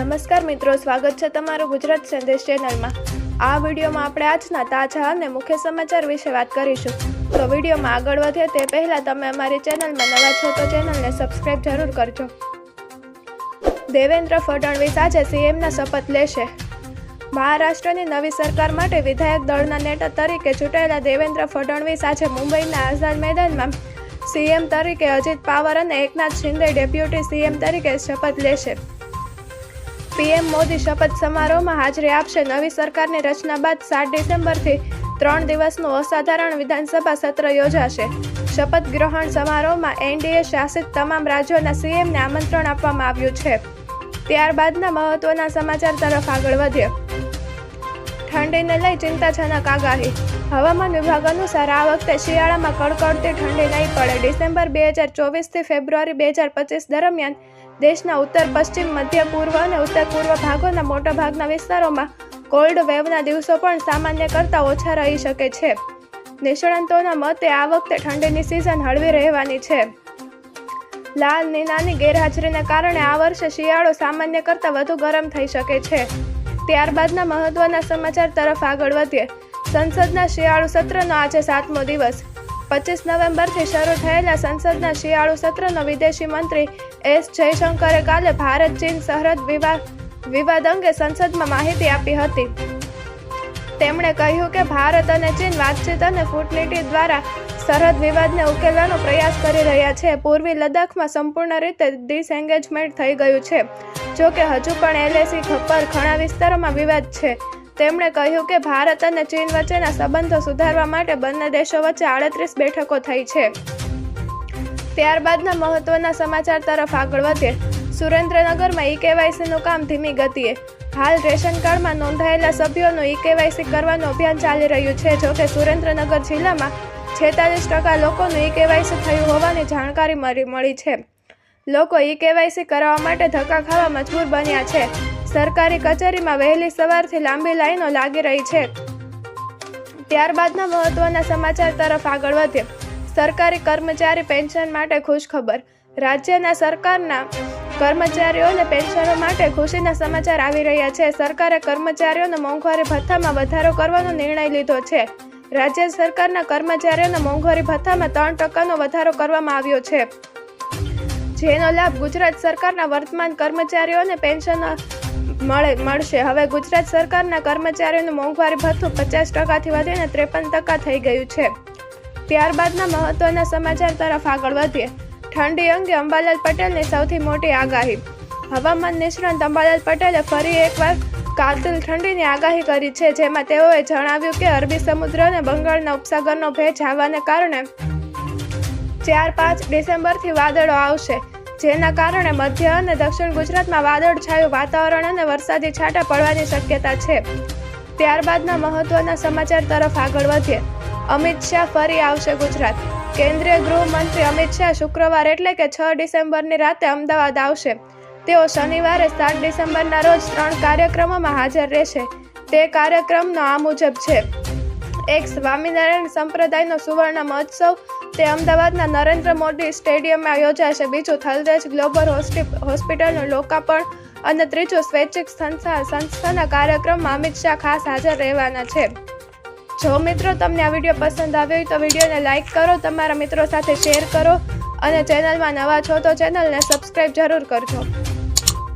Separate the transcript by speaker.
Speaker 1: નમસ્કાર મિત્રો, સ્વાગત છે તમારું ગુજરાત સંદેશ ચેનલમાં. આ વિડીયોમાં આપણે આજના તાજા અને મુખ્ય સમાચાર વિશે વાત કરીશું. તો વિડીયોમાં આગળ વધે તે પહેલાં તમે અમારી ચેનલમાં નવા છો તો ચેનલને સબસ્ક્રાઈબ જરૂર કરજો. દેવેન્દ્ર ફડણવીસ આજે સીએમના શપથ લેશે. મહારાષ્ટ્રની નવી સરકાર માટે વિધાયક દળના નેતા તરીકે ચૂંટાયેલા દેવેન્દ્ર ફડણવીસ આજે મુંબઈના આઝાદ મેદાનમાં સીએમ તરીકે અજીત પાવર અને એકનાથ શિંદે ડેપ્યુટી સીએમ તરીકે શપથ લેશે. પીએમ મોદી શપથ સમારોહમાં હાજરી આપશે. નવી સરકારની રચના બાદ સાત ડિસેમ્બરથી ત્રણ દિવસનું અસાધારણ વિધાનસભા સત્ર યોજાશે. શપથ ગ્રહણ સમારોહમાં એનડીએ શાસિત તમામ રાજ્યોના સીએમને આમંત્રણ આપવામાં આવ્યું છે. ત્યારબાદના મહત્વના સમાચાર તરફ આગળ વધ્યો ઠંડીને લઈ ચિંતાજનક આગાહી. હવામાન વિભાગ અનુસાર આ વખતે શિયાળામાં કડકડતી ઠંડી નહીં પડે. ડિસેમ્બર બે હજાર ચોવીસથી ફેબ્રુઆરી બે હજાર પચીસ દરમિયાન દેશના ઉત્તર, પશ્ચિમ, મધ્ય, પૂર્વ અને ઉત્તર પૂર્વ ભાગોના મોટાભાગના વિસ્તારોમાં કોલ્ડ વેવના દિવસો પણ સામાન્ય કરતાં ઓછા રહી શકે છે. નિષ્ણાંતોના મતે આ વખતે ઠંડીની સિઝન હળવી રહેવાની છે. લાલ, નીનાની ગેરહાજરીને કારણે આ વર્ષે શિયાળો સામાન્ય કરતાં વધુ ગરમ થઈ શકે છે. ત્યારબાદના મહત્વના સમાચાર તરફ આગળ વધીએ. સંસદના શિયાળુ સત્રનો આજે સાતમો દિવસ. પચીસ નવેમ્બરથી શરૂ થયેલા સંસદના શિયાળુ સત્રનો વિદેશી મંત્રી એસ જયશંકરે કાલે ભારત, ચીન સરહદ વિવાદ વિવાદ અંગે સંસદમાં માહિતી આપી હતી. તેમણે કહ્યું કે ભારત અને ચીન વાતચીત અને કૂટનીતિ દ્વારા સરહદ વિવાદને ઉકેલવાનો પ્રયાસ કરી રહ્યા છે. પૂર્વી લદ્દાખમાં સંપૂર્ણ રીતે ડિસએન્ગેજમેન્ટ થઈ ગયું છે. જો કે હજુ પણ એલએસી પર ઘણા વિસ્તારોમાં વિવાદ છે. તેમણે કહ્યું કે ભારત અને ચીન વચ્ચેના સંબંધો સુધારવા માટે બંને દેશો વચ્ચે આડત્રીસ બેઠકો થઈ છે. ત્યારબાદના મહત્વના સમાચાર તરફ આગળ વધીએ. સુરેન્દ્રનગરમાં ઈ કેવાયસીનું કામ ધીમી ગતિએ. હાલ રેશન કાર્ડમાં નોંધાયેલા સભ્યોનું ઈ કેવાયસી કરવાનું અભિયાન ચાલી રહ્યું છે. જોકે સુરેન્દ્રનગર જિલ્લામાં છેતાલીસ ટકા લોકોનું ઈ કેવાયસી થયું હોવાની જાણકારી મળી છે. લોકો ઈ કેવાયસી કરાવવા માટે ધક્કા ખાવા મજબૂર બન્યા છે. સરકારી કચેરીમાં વહેલી સવારથી લાંબી લાઈનો લાગી રહી છે. ત્યારબાદના મહત્વના સમાચાર તરફ આગળ વધીએ. સરકારી કર્મચારી પેન્શન માટે ખુશખબર. રાજ્યના સરકારના કર્મચારીઓને પેન્શનો માટે ખુશીના સમાચાર આવી રહ્યા છે. સરકારે કર્મચારીઓને મોંઘવારી ભથ્થામાં વધારો કરવાનો નિર્ણય લીધો છે. રાજ્ય સરકારના કર્મચારીઓના મોંઘવારી ભથ્થામાં ત્રણ ટકાનો વધારો કરવામાં આવ્યો છે. જેનો લાભ ગુજરાત સરકારના વર્તમાન કર્મચારીઓને પેન્શન મળે મળશે. હવે ગુજરાત સરકારના કર્મચારીઓનું મોંઘવારી ભથ્થું પચાસ ટકાથી વધીને ત્રેપન ટકા થઈ ગયું છે. ત્યારબાદના મહત્વના સમાચાર તરફ આગળ વધીએ. ઠંડી અંગે અંબાલાલ પટેલની સૌથી મોટી આગાહી. હવામાન નિષ્ણાંત અંબાલાલ પટેલે ફરી એકવાર કાતિલ ઠંડીની આગાહી કરી છે, જેમાં તેઓએ જણાવ્યું કે અરબી સમુદ્ર અને બંગાળના ઉપસાગરનો ભેજ આવવાને કારણે ચાર પાંચ ડિસેમ્બરથી વાદળો આવશે. જેના કારણે મધ્ય અને દક્ષિણ ગુજરાતમાં વાદળછાયું વાતાવરણ અને વરસાદી છાંટા પડવાની શક્યતા છે. ત્યારબાદના મહત્વના સમાચાર તરફ આગળ વધીએ. અમિત શાહ ફરી આવશે ગુજરાત. કેન્દ્રીય ગૃહમંત્રી અમિત શાહ શુક્રવાર એટલે કે છ ડિસેમ્બરની રાતે અમદાવાદ આવશે. તેઓ શનિવારે સાત ડિસેમ્બરના રોજ ત્રણ કાર્યક્રમોમાં હાજર રહેશે. તે કાર્યક્રમનો આ મુજબ છે. એક સ્વામિનારાયણ સંપ્રદાયનો સુવર્ણ મહોત્સવ. તે અમદાવાદના નરેન્દ્ર મોદી સ્ટેડિયમમાં યોજાશે બીજું થલતેજ ગ્લોબલ હોસ્પિટલનું લોકાર્પણ અને ત્રીજું સ્વૈચ્છિક સંસ્થા, સંસ્થાના કાર્યક્રમમાં અમિત શાહ ખાસ હાજર રહેવાના છે. જો મિત્રો તમને આ વીડિયો પસંદ આવ્યો હોય તો વિડીયોને લાઇક કરો, તમારા મિત્રો સાથે શેર કરો અને ચેનલમાં નવા છો તો ચેનલને સબસ્ક્રાઈબ જરૂર કરજો.